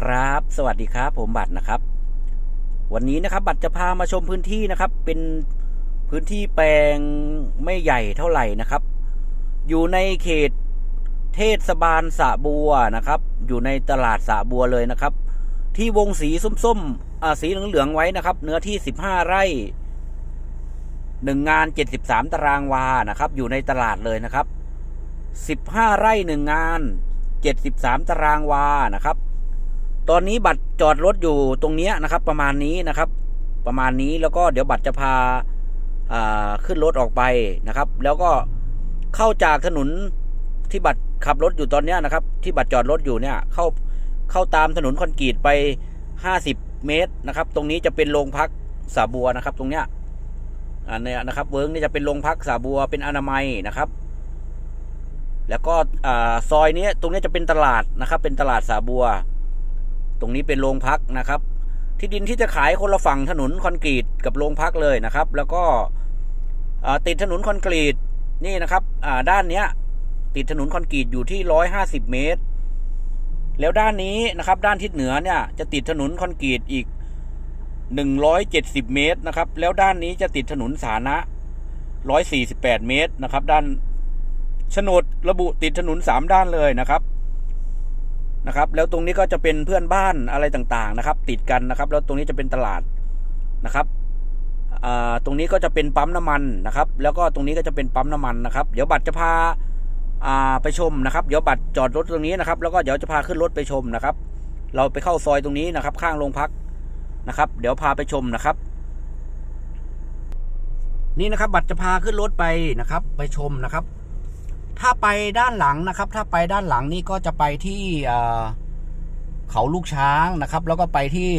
ครับ สวัสดีครับ ผมบัตรนะครับ วันนี้นะครับ บัตรจะพามาชมพื้นที่นะครับ เป็นพื้นที่แปลงไม่ใหญ่เท่าไหร่นะครับ อยู่ในเขตเทศบาลสะบัวนะครับ อยู่ในตลาดสะบัวเลยนะครับ ที่วงสีส้มๆอ่าสีเหลืองๆไว้นะครับ เนื้อที่15ไร่หนึ่งงาน73ตารางวานะครับ อยู่ในตลาดเลยนะครับ15ไร่หนึ่งงาน73ตารางวานะครับ ตอนนี้บัตรจอดรถอยู่ตรงนี้นะครับ ประมาณนี้นะครับ ประมาณนี้แล้วก็เดี๋ยวบัตรจะพาขึ้นรถออกไปนะครับ แล้วก็เข้าจากถนนที่บัตรขับรถอยู่ตอนนี้นะครับ ที่บัตรจอดรถอยู่เนี่ยเข้าเข้าตามถนนคอนกรีตไป 50 เมตรนะครับ ตรงนี้จะเป็นโรงพักสาบัวนะครับ ตรงเนี้ยอันเนี้ยนะครับ เวิร์กนี่จะเป็นโรงพักสาบัวเป็นอนามัยนะครับ แล้วก็อซอยนี้ตรงนี้จะเป็นตลาดนะครับ เป็นตลาดสาบัว ตรงนี้เป็นโรงพักนะครับ ที่ดินที่จะขายคนละฝั่งถนนคอนกรีตกับโรงพักเลยนะครับ แล้วก็ติดถนนคอนกรีตนี่นะครับด้านเนี้ยติดถนนคอนกรีตอยู่ที่ร้อยห้าสิบเมตร แล้วด้านนี้นะครับ ด้านทิศเหนือเนี่ยจะติดถนนคอนกรีตอีกหนึ่งร้อยเจ็ดสิบเมตรนะครับ แล้วด้านนี้จะติดถนนสาธารณะร้อยสี่สิบแปดเมตรนะครับ ด้านโฉนดระบุติดถนนสามด้านเลยนะครับ นะครับ แล้วตรงนี้ก็จะเป็นเพื่อนบ้านอะไรต่างๆนะครับ ติดกันนะครับ แล้วตรงนี้จะเป็นตลาดนะครับตรงนี้ก็จะเป็นปั๊มน้ำมันนะครับ แล้วก็ตรงนี้ก็จะเป็นปั๊มน้ำมันนะครับ เดี๋ยวบัตรจะพาไปชมนะครับ เดี๋ยวบัตรจอดรถตรงนี้นะครับ แล้วก็เดี๋ยวจะพาขึ้นรถไปชมนะครับ เราไปเข้าซอยตรงนี้นะครับ ข้างโรงพักนะครับ เดี๋ยวพาไปชมนะครับ นี่นะครับ บัตรจะพาขึ้นรถไปนะครับ ไปชมนะครับ ถ้าไปด้านหลังนะครับ ถ้าไปด้านหลังนี่ก็จะไปที่เขาลูกช้างนะครับ แล้วก็ไปที่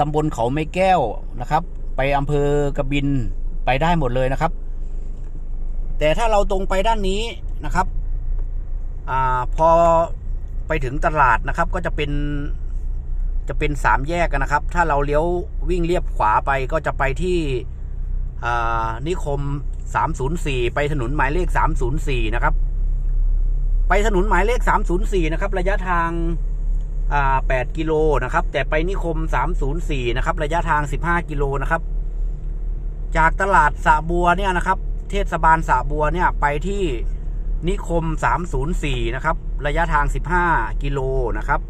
ตำบลเขาไม่แก้วนะครับ ไปอำเภอกระบินไปได้หมดเลยนะครับ แต่ถ้าเราตรงไปด้านนี้นะครับอพอไปถึงตลาดนะครับ ก็จะเป็นจะเป็นสามแยกนะครับ ถ้าเราเลี้ยววิ่งเลียบขวาไปก็จะไปที่อ่านิคม 304 ไปถนนหมายเลข 304 นะครับ ไปถนนหมายเลข 304 นะครับ ระยะทางา8กิโลนะครับ แต่ไปนิคม 304 นะครับ ระยะทาง 15 กิโลนะครับ จากตลาดสระบัวเนี่ยนะครับ เทศบาลสระบัวเนี่ยไปที่นิคม 304 นะครับ ระยะทาง 15 กิโลนะครับ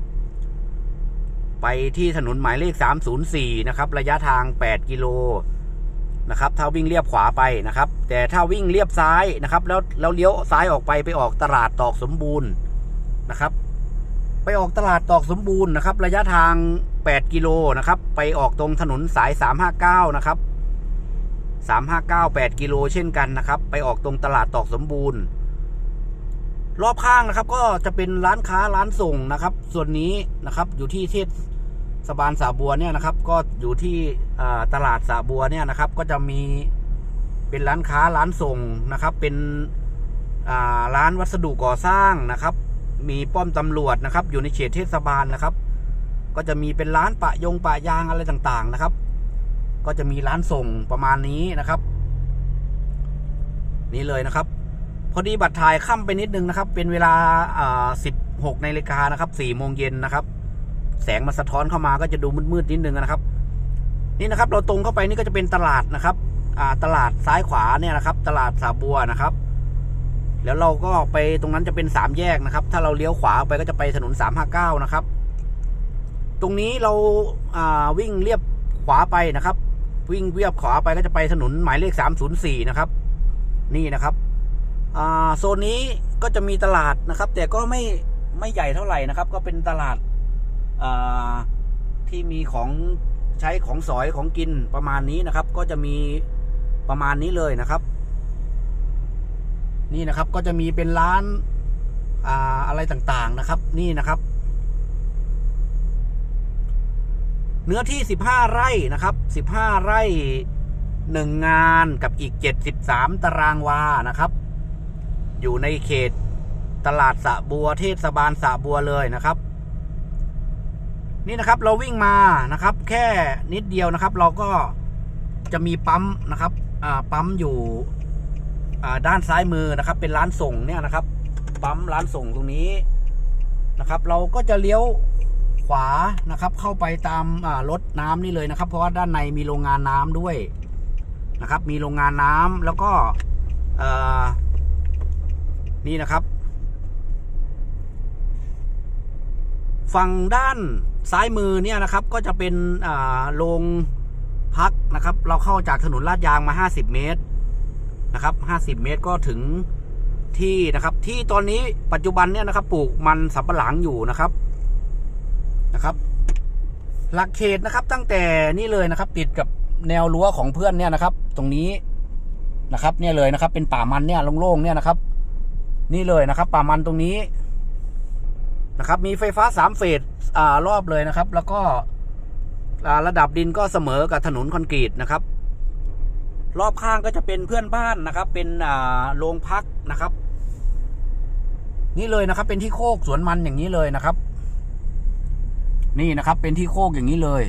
ไปที่ถนนหมายเลข 304 นะครับ ระยะทาง 8 กิโล นะครับถ้าวิ่งเลียบขวาไปนะครับ แต่ถ้าวิ่งเลียบซ้ายนะครับ แล้วแล้วเลี้ยวซ้ายออกไปไปออกตลาดตอกสมบูรณ์นะครับ ไปออกตลาดตอกสมบูรณ์นะครับ ระยะทาง 8 กิโลนะครับ ไปออกตรงถนนสาย 359 นะครับ 359 8 กิโลเช่นกันนะครับ ไปออกตรงตลาดตอกสมบูรณ์ รอบข้างนะครับ ก็จะเป็นร้านค้าร้านส่งนะครับ ส่วนนี้นะครับอยู่ที่เทศ สบานสาบัวเนี่ยนะครับ ก็อยู่ที่ตลาดสาบัวเนี่ยนะครับ ก็จะมีเป็นร้านค้าร้านส่งนะครับ เป็นร้านวัสดุก่อสร้างนะครับ มีป้อมตำรวจนะครับ อยู่ในเขตเทศบาลนะครับ ก็จะมีเป็นร้านปะยงปะยางอะไรต่างๆนะครับ ก็จะมีร้านส่งประมาณนี้นะครับ นี่เลยนะครับ พอดีบัตรถ่ายค่ำไปนิดนึงนะครับ เป็นเวลา16นาฬิกานะครับ4โมงเย็นนะครับ แสงมาสะท้อนเข้ามาก็จะดูมืดๆนิดนึงนะครับ นี่นะครับ เราตรงเข้าไปนี่ก็จะเป็นตลาดนะครับ อ่า ตลาดซ้ายขวาเนี่ยนะครับ ตลาดสาบัวนะครับ แล้วเราก็ไปตรงนั้นจะเป็นสามแยกนะครับ ถ้าเราเลี้ยวขวาไปก็จะไปถนนสามห้าเก้านะครับ ตรงนี้เราอ่าวิ่งเรียบขวาไปนะครับ วิ่งเรียบขวาไปก็จะไปถนนหมายเลขสามศูนย์สี่นะครับ นี่นะครับโซนนี้ก็จะมีตลาดนะครับ แต่ก็ไม่ไม่ใหญ่เท่าไหร่นะครับ ก็เป็นตลาด ที่มีของใช้ของสอยของกินประมาณนี้นะครับ ก็จะมีประมาณนี้เลยนะครับ นี่นะครับก็จะมีเป็นร้านอาอะไรต่างๆนะครับ นี่นะครับ เนื้อที่ 15 ไร่นะครับ 15 ไร่หนึ่งงานกับอีก 73 ตารางวานะครับ อยู่ในเขตตลาดสะบัวเทศบาลสะบัวเลยนะครับ นี่นะครับเราวิ่งมานะครับ แค่นิดเดียวนะครับ เราก็จะมีปั๊มนะครับปั๊มอยู่ด้านซ้ายมือนะครับ เป็นร้านส่งเนี่ยนะครับปั๊มร้านส่งตรงนี้นะครับ เราก็จะเลี้ยวขวานะครับ เข้าไปตามรถน้ำนี่เลยนะครับ เพราะว่าด้านในมีโรงงานน้ำด้วยนะครับ มีโรงงานน้ำแล้วก็นี่นะครับ ฝั่งด้านซ้ายมือเนี่ยนะครับ ก็จะเป็นโรงพักนะครับ เราเข้าจากถนนลาดยางมา 50 เมตรนะครับ 50 เมตรก็ถึงที่นะครับ ที่ตอนนี้ปัจจุบันเนี่ยนะครับ ปลูกมันสำปะหลังอยู่นะครับนะครับ หลักเขตนะครับ ตั้งแต่นี่เลยนะครับ ติดกับแนวรั้วของเพื่อนเนี่ยนะครับ ตรงนี้นะครับ เนี่ยเลยนะครับ เป็นป่ามันเนี่ยโล่งๆเนี่ยนะครับ นี่เลยนะครับ ป่ามันตรงนี้ นะครับ มีไฟฟ้าสามเฟสอ่ารอบเลยนะครับ แล้วก็ระดับดินก็เสมอกับถนนคอนกรีตนะครับ รอบข้างก็จะเป็นเพื่อนบ้านนะครับ เป็นอ่าโรงพักนะครับ นี่เลยนะครับ เป็นที่โคกสวนมันอย่างนี้เลยนะครับ นี่นะครับ เป็นที่โคกอย่างนี้เลย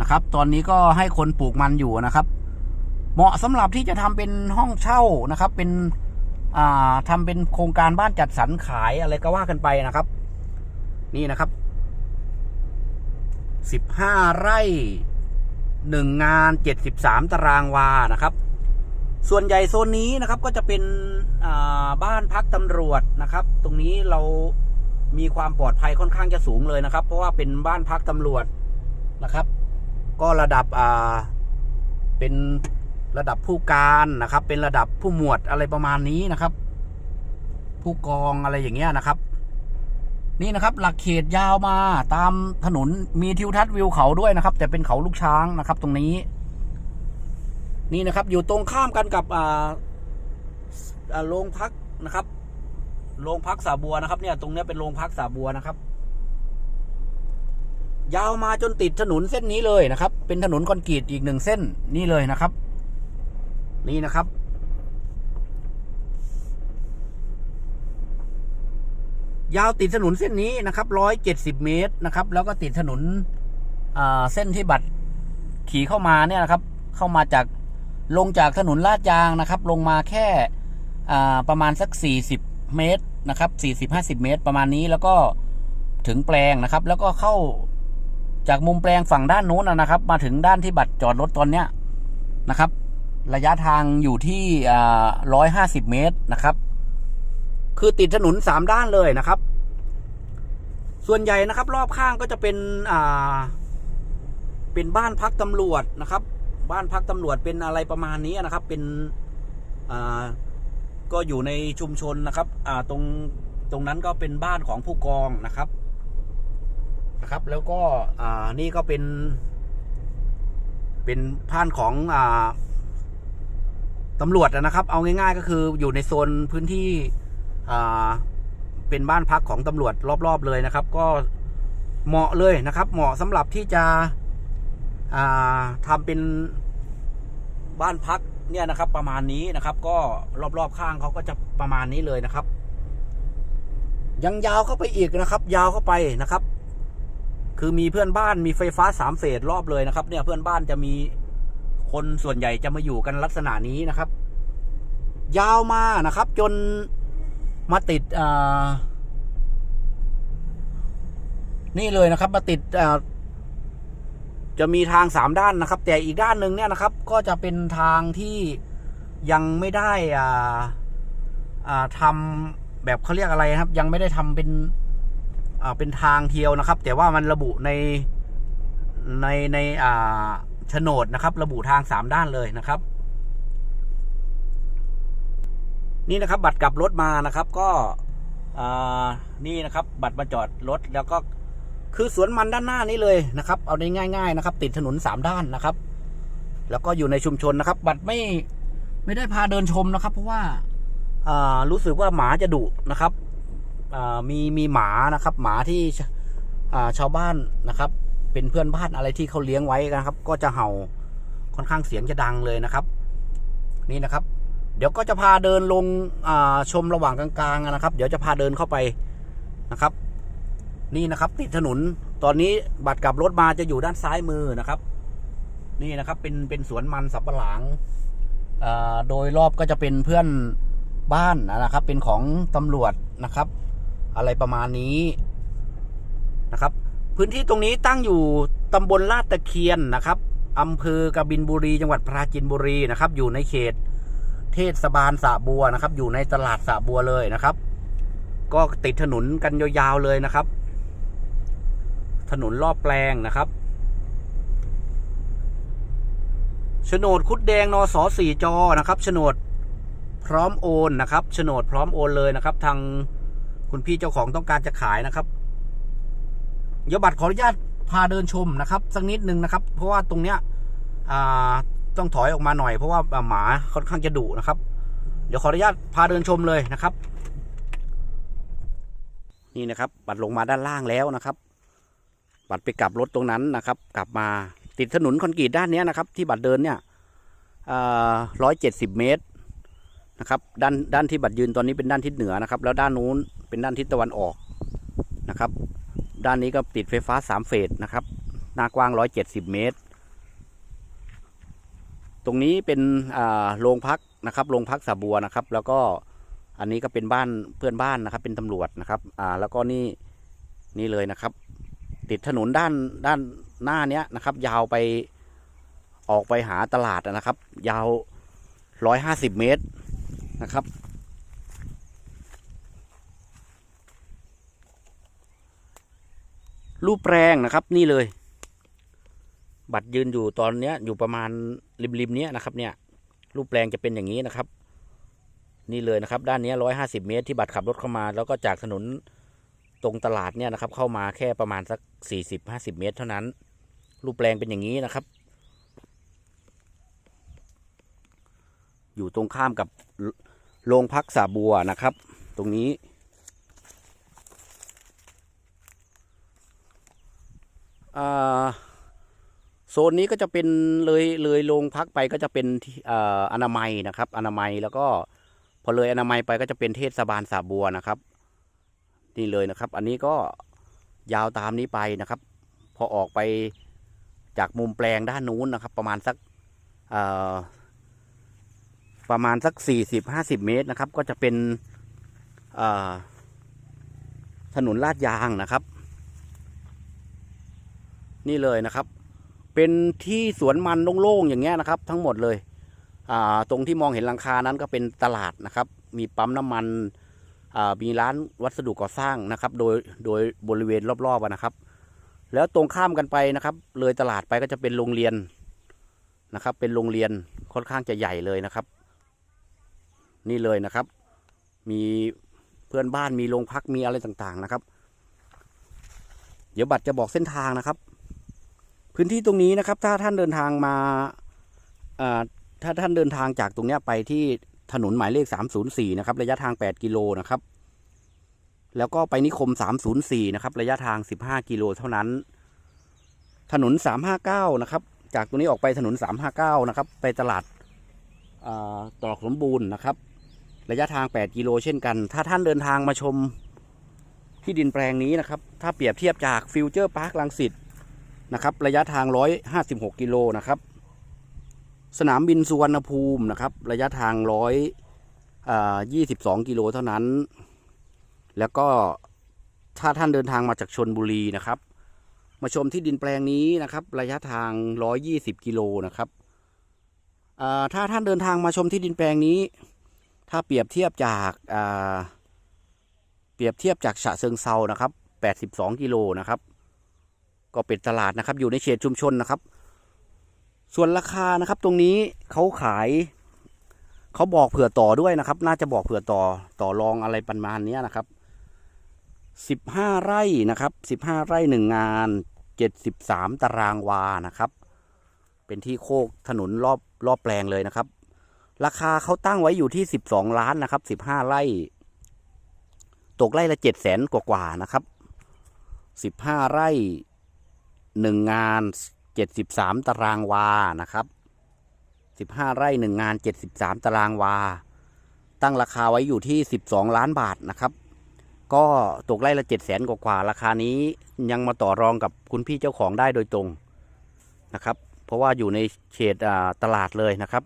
นะครับ ตอนนี้ก็ให้คนปลูกมันอยู่นะครับ เหมาะสำหรับที่จะทำเป็นห้องเช่านะครับ เป็น อ่าทำเป็นโครงการบ้านจัดสรรขายอะไรก็ว่ากันไปนะครับ นี่นะครับสิบห้าไร่หนึ่งงานเจ็ดสิบสามตารางวานะครับ ส่วนใหญ่โซนนี้นะครับก็จะเป็นบ้านพักตำรวจนะครับ ตรงนี้เรามีความปลอดภัยค่อนข้างจะสูงเลยนะครับ เพราะว่าเป็นบ้านพักตำรวจนะครับ ก็ระดับอ่าเป็น ระดับผู้การนะครับ เป็นระดับผู้หมวดอะไรประมาณนี้นะครับ ผู้กองอะไรอย่างเงี้ยนะครับ นี่นะครับ หลักเขตยาวมาตามถนนมีทิวทัศน์วิวเขาด้วยนะครับ แต่เป็นเขาลูกช้างนะครับ ตรงนี้ นี่นะครับ อยู่ตรงข้ามกันกับอ่าอ่าโรงพักนะครับโรงพักสาบัวนะครับ เนี่ย ตรงเนี้ยเป็นโรงพักสาบัวนะครับ ยาวมาจนติดถนนเส้นนี้เลยนะครับ เป็นถนนคอนกรีตอีกหนึ่งเส้นนี่เลยนะครับ นี่นะครับยาวติดถนนเส้นนี้นะครับร้อยเจ็ดสิบเมตรนะครับ แล้วก็ติดถนนเส้นที่บัตรขี่เข้ามาเนี่ยนะครับ เข้ามาจากลงจากถนนลาดยางนะครับ ลงมาแค่ประมาณสักสี่สิบเมตรนะครับสี่สิบห้าสิบเมตร ประมาณนี้แล้วก็ถึงแปลงนะครับ แล้วก็เข้าจากมุมแปลงฝั่งด้านโน้นนะครับ มาถึงด้านที่บัตรจอดรถตอนเนี้ยนะครับ ระยะทางอยู่ที่ร้อยห้าสิบเมตรนะครับ คือติดถนนสามด้านเลยนะครับ ส่วนใหญ่นะครับ รอบข้างก็จะเป็นอ่าเป็นบ้านพักตำรวจนะครับ บ้านพักตำรวจเป็นอะไรประมาณนี้นะครับ เป็นอ่าก็อยู่ในชุมชนนะครับ อ่าตรงตรงนั้นก็เป็นบ้านของผู้กองนะครับนะครับ แล้วก็อ่านี่ก็เป็น เป็นบ้านของอ่า ตำรวจนะครับ เอาง่าย ๆ ก็คืออยู่ในโซนพื้นที่เป็นบ้านพักของตำรวจรอบ ๆ เลยนะครับ ก็เหมาะเลยนะครับ เหมาะสำหรับที่จะทำเป็นบ้านพักเนี่ยนะครับ ประมาณนี้นะครับ ก็รอบๆข้างเขาก็จะประมาณนี้เลยนะครับ ยังยาวเข้าไปอีกนะครับ ยาวเข้าไปนะครับ คือมีเพื่อนบ้านมีไฟฟ้าสามเฟสรอบเลยนะครับ เนี่ยเพื่อนบ้านจะมี คนส่วนใหญ่จะมาอยู่กันลักษณะนี้นะครับ ยาวมานะครับ จนมาติดอ่านี่เลยนะครับ มาติดจะมีทางสามด้านนะครับ แต่อีกด้านหนึ่งเนี่ยนะครับ ก็จะเป็นทางที่ยังไม่ได้อ่าอ่าทำแบบเขาเรียกอะไรนะครับ ยังไม่ได้ทำเป็นอ่าเป็นทางเทียวนะครับ แต่ว่ามันระบุในในในอ่า โฉนดนะครับ ระบุทางสามด้านเลยนะครับ นี่นะครับ บัตรกลับรถมานะครับ ก็นี่นะครับ บัตรมาจอดรถแล้วก็คือสวนมันด้านหน้านี้เลยนะครับ เอาได้ง่าย ๆ นะครับ ติดถนนสามด้านนะครับ แล้วก็อยู่ในชุมชนนะครับ บัตรไม่ไม่ได้พาเดินชมนะครับ เพราะว่าารู้สึกว่าหมาจะดุนะครับมีมีหมานะครับ หมาที่ชาวบ้านนะครับ เป็นเพื่อนบ้านอะไรที่เขาเลี้ยงไว้นะครับ ก็จะเห่าค่อนข้างเสียงจะดังเลยนะครับ นี่นะครับ เดี๋ยวก็จะพาเดินลงชมระหว่างกลางๆนะครับ เดี๋ยวจะพาเดินเข้าไปนะครับ นี่นะครับ ติดถนนตอนนี้บัตรกลับรถมาจะอยู่ด้านซ้ายมือนะครับ นี่นะครับ เป็นเป็นสวนมันสับปะหลังโดยรอบก็จะเป็นเพื่อนบ้านนะครับ เป็นของตำรวจนะครับ อะไรประมาณนี้นะครับ พื้นที่ตรงนี้ตั้งอยู่ตำบลลาดตะเคียนนะครับอำเภอกบินบุรี จังหวัดปราจีนบุรีนะครับ อยู่ในเขต เทศบาลสระบัวนะครับ อยู่ในตลาดสระบัวเลยนะครับ ก็ติดถนนกันยาวๆเลยนะครับ ถนนรอบแปลงนะครับโฉนดคุดแดงนสสี่จอนะครับโฉนดพร้อมโอนนะครับโฉนดพร้อมโอนเลยนะครับ ทางคุณพี่เจ้าของต้องการจะขายนะครับ เดี๋ยวบัตรขออนุญาตพาเดินชมนะครับ สักนิดนึงนะครับ เพราะว่าตรงเนี้ยต้องถอยออกมาหน่อย เพราะว่าหมาค่อนข้างจะดุนะครับ เดี๋ยวขออนุญาตพาเดินชมเลยนะครับ นี่นะครับ บัตรลงมาด้านล่างแล้วนะครับ บัตรไปกลับรถตรงนั้นนะครับ กลับมาติดถนนคอนกรีตด้านเนี้ยนะครับ ที่บัตรเดินเนี่ยร้อยเจ็ดสิบเมตรนะครับด้านด้านที่บัตรยืนตอนนี้เป็นด้านทิศเหนือนะครับ แล้วด้านนู้นเป็นด้านทิศตะวันออกนะครับ ด้านนี้ก็ติดไฟฟ้าสามเฟสนะครับ หน้ากว้างร้อยเจ็ดสิบเมตร ตรงนี้เป็นโรงพักนะครับโรงพักสาบัวนะครับ แล้วก็อันนี้ก็เป็นบ้านเพื่อนบ้านนะครับ เป็นตำรวจนะครับ อ่า แล้วก็นี่นี่เลยนะครับ ติดถนนด้านด้านหน้าเนี้ยนะครับ ยาวไปออกไปหาตลาดนะครับ ยาวร้อยห้าสิบเมตรนะครับ รูปแปลงนะครับ นี่เลย บัตรยืนอยู่ตอนเนี้ย อยู่ประมาณริมริมๆเนี้ยนะครับ เนี่ย รูปแปลงจะเป็นอย่างนี้นะครับ นี่เลยนะครับ ด้านนี้ร้อยห้าสิบเมตรที่บัตรขับรถเข้ามา แล้วก็จากถนนตรงตลาดเนี่ยนะครับ เข้ามาแค่ประมาณสักสี่สิบห้าสิบเมตร เท่านั้น รูปแปลงเป็นอย่างนี้นะครับ อยู่ตรงข้ามกับโรงพักสาบัวนะครับ ตรงนี้ โซนนี้ก็จะเป็นเลยเลยโรงพักไปก็จะเป็นที่อ่าอนามัยนะครับ อนามัยแล้วก็พอเลยอนามัยไปก็จะเป็นเทศบาลสาบัวนะครับ นี่เลยนะครับ อันนี้ก็ยาวตามนี้ไปนะครับ พอออกไปจากมุมแปลงด้านนู้นนะครับ ประมาณสักประมาณสักสี่สิบห้าสิบเมตรนะครับ ก็จะเป็นถนนลาดยางนะครับ นี่เลยนะครับ เป็นที่สวนมันโล่งๆอย่างเงี้ยนะครับ ทั้งหมดเลยอ่าตรงที่มองเห็นหลังคานั้นก็เป็นตลาดนะครับ มีปั๊มน้ำมันอ่ามีร้านวัสดุก่อสร้างนะครับ โดยโดยบริเวณรอบๆนะครับ แล้วตรงข้ามกันไปนะครับ เลยตลาดไปก็จะเป็นโรงเรียนนะครับ เป็นโรงเรียนค่อนข้างจะใหญ่เลยนะครับ นี่เลยนะครับ มีเพื่อนบ้านมีโรงพักมีอะไรต่างๆนะครับ เดี๋ยวบัตรจะบอกเส้นทางนะครับ พื้นที่ตรงนี้นะครับ ถ้าท่านเดินทางมาถ้าท่านเดินทางจากตรงนี้ไปที่ถนนหมายเลข 304 นะครับ ระยะทาง 8 กิโลนะครับ แล้วก็ไปนิคม 304 นะครับ ระยะทาง 15 กิโลเท่านั้น ถนน 359 นะครับ จากตรงนี้ออกไปถนน 359 นะครับ ไปตลาดาตรอกสมบูรณ์นะครับ ระยะทาง 8 กิโลเช่นกัน ถ้าท่านเดินทางมาชมที่ดินแปลงนี้นะครับ ถ้าเปรียบเทียบจากฟิวเจอร์พาร์คลังสิต นะครับระยะทาง 156 กิโลนะครับ สนามบินสุวรรณภูมินะครับ ระยะทาง 122 กิโลเท่านั้น แล้วก็ถ้าท่านเดินทางมาจากชนบุรีนะครับ มาชมที่ดินแปลงนี้นะครับ ระยะทาง 120 กิโลนะครับถ้าท่านเดินทางมาชมที่ดินแปลงนี้ ถ้าเปรียบเทียบจากเปรียบเทียบจากฉะเชิงเซานะครับ 82 กิโลนะครับ ก็เป็นตลาดนะครับ อยู่ในเขตชุมชนนะครับ ส่วนราคานะครับ ตรงนี้เขาขายเขาบอกเผื่อต่อด้วยนะครับ น่าจะบอกเผื่อต่อต่อรองอะไรประมาณนี้นะครับสิบห้าไร่นะครับสิบห้าไร่หนึ่งงานเจ็ดสิบสามตารางวานะครับ เป็นที่โคกถนนรอบรอบแปลงเลยนะครับ ราคาเขาตั้งไว้อยู่ที่สิบสองล้านนะครับสิบห้าไร่ ตกไร่ละเจ็ดแสนกว่าๆนะครับสิบห้าไร่ หนึ่งงานเจ็ดสิบสามตารางวานะครับสิบห้าไร่หนึ่งงานเจ็ดสิบสามตารางวา ตั้งราคาไว้อยู่ที่สิบสองล้านบาทนะครับ ก็ตกไร่ละเจ็ดแสนกว่าราคานี้ยังมาต่อรองกับคุณพี่เจ้าของได้โดยตรงนะครับ เพราะว่าอยู่ในเขตตลาดเลยนะครับ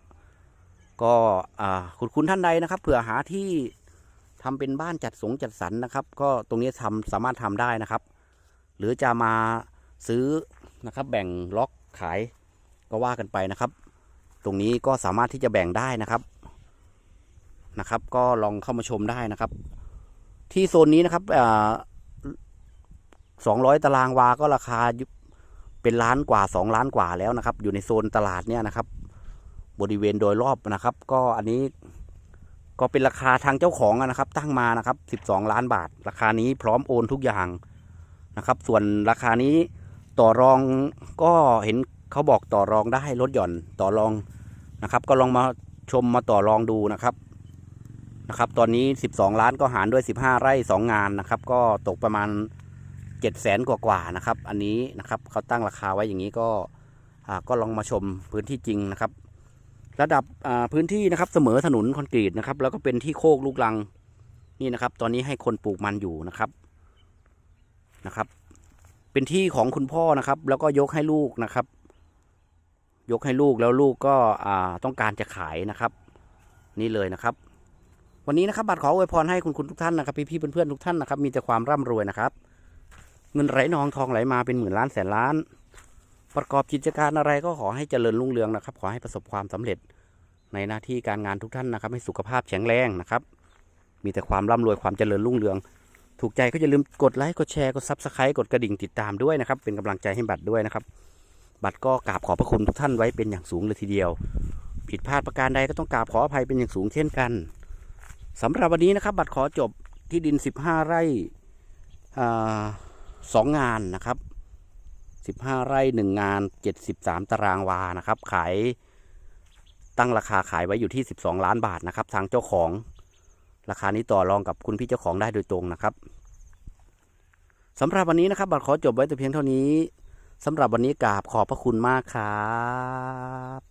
ก็คุณคุณท่านใดนะครับเผื่อหาที่ทำเป็นบ้านจัดสงจัดสรรนะครับ ก็ตรงนี้ทำสามารถทำได้นะครับ หรือจะมา ซื้อนะครับ แบ่งล็อกขายก็ว่ากันไปนะครับ ตรงนี้ก็สามารถที่จะแบ่งได้นะครับนะครับ ก็ลองเข้ามาชมได้นะครับ ที่โซนนี้นะครับสองร้อยตารางวาก็ราคาเป็นล้านกว่าสองล้านกว่าแล้วนะครับ อยู่ในโซนตลาดเนี่ยนะครับ บริเวณโดยรอบนะครับ ก็อันนี้ก็เป็นราคาทางเจ้าของนะครับ ตั้งมานะครับสิบสองล้านบาท ราคานี้พร้อมโอนทุกอย่างนะครับ ส่วนราคานี้ ต่อรองก็เห็นเขาบอกต่อรองได้ลดหย่อนต่อรองนะครับ ก็ลองมาชมมาต่อรองดูนะครับนะครับ ตอนนี้ 12 ล้านก็หารด้วย 15 ไร่ 2 งานนะครับ ก็ตกประมาณ 7 0 0แสนกว่าๆนะครับ อันนี้นะครับเขาตั้งราคาไว้อย่างนี้ก็อ่าก็ลองมาชมพื้นที่จริงนะครับ ระดับอ่าพื้นที่นะครับเสมอถนนคอนกรีตนะครับ แล้วก็เป็นที่โคกลูกลังนี่นะครับ ตอนนี้ให้คนปลูกมันอยู่นะครับนะครับ เป็นที่ของคุณพ่อนะครับ แล้วก็ยกให้ลูกนะครับ ยกให้ลูกแล้วลูกก็อ่าต้องการจะขายนะครับ นี่เลยนะครับ วันนี้นะครับบัตรขออวยพรให้คุณคุณทุกท่านนะครับพี่พี่เพื่อนๆทุกท่านนะครับมีแต่ความร่ำรวยนะครับ เงินไหลนองทองไหลมาเป็นหมื่นล้านแสนล้าน ประกอบกิจการอะไรก็ขอให้เจริญรุ่งเรืองนะครับ ขอให้ประสบความสำเร็จในหน้าที่การงานทุกท่านนะครับ ให้สุขภาพแข็งแรงนะครับ มีแต่ความร่ำรวยความเจริญรุ่งเรือง ถูกใจก็อย่าลืมกดไลค์กดแชร์กดซับสไครต์กดกระดิ่งติดตามด้วยนะครับ เป็นกำลังใจให้บัตรด้วยนะครับ บัตรก็กราบขอบพระคุณทุกท่านไว้เป็นอย่างสูงเลยทีเดียว ผิดพลาดประการใดก็ต้องกราบขออภัยเป็นอย่างสูงเช่นกันสำหรับวันนี้นะครับ บัตรขอจบที่ดิน 15 ไร่สองงานนะครับ 15 ไร่หนึ่งงาน 73 ตารางวานะครับ ขายตั้งราคาขายไว้อยู่ที่ 12 ล้านบาทนะครับ ทางเจ้าของ ราคานี้ต่อรองกับคุณพี่เจ้าของได้โดยตรงนะครับสำหรับวันนี้นะครับบัตรขอจบไว้แต่เพียงเท่านี้สำหรับวันนี้กราบขอบพระคุณมากครับ